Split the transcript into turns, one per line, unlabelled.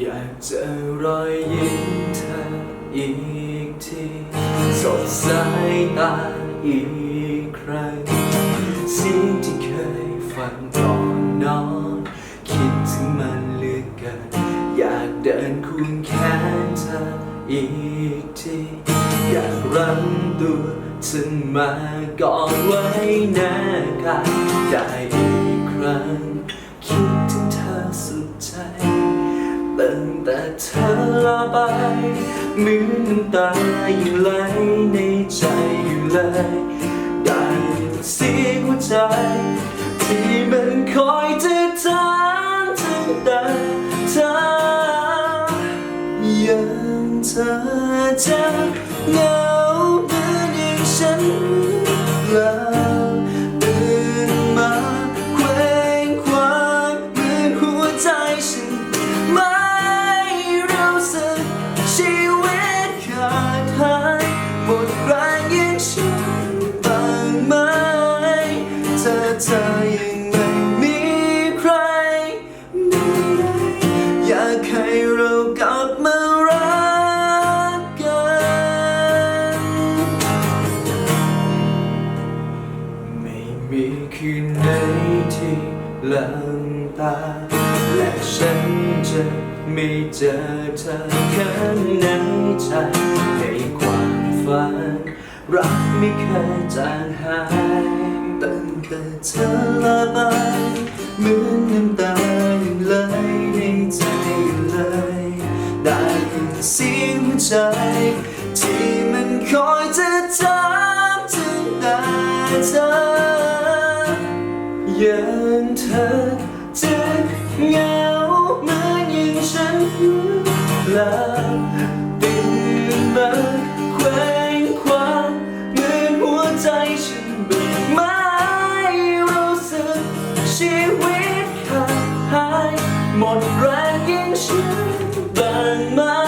อยากเจอรอยยิ้มเธออีกทีสดสายตาอีกครั้งเสียงที่เคยฟังก่อนนอน คิดถึงมันเหลือเกินอยากเดินคูนแขนเธออีกทีอยากรั้งตัวเธอมากอดไว้แน่กายได้อีกครั้ง ตั้งแต่เธอลาไปเหมือนน้ำตายังไหลในใจอยู่เลยได้ยินเสียงหัวใจ ที่มันคอยจะถามถึงแต่เธอยังเธอจะเหง คืนไหนที่ลังตา และฉันจะไม่เจอเธอข้างในใจในความฝัน รักไม่เคยจางหายตั้งแต่เธอลาไปเหมือนน้ำตายังไหลในใจเลย ได้ยินเสียงหัวใจ ที่มันคอยจะถามถึงแต่เธอ อย่างเธอจะเหงาเหมือนอย่างฉันหรือเปล่าตื่นมาเคว้งคว้างเหมือนหัวใจฉันเบิกไม่รู้สึกชีวิตขาดหายหมดแรงอย่งฉันบานมา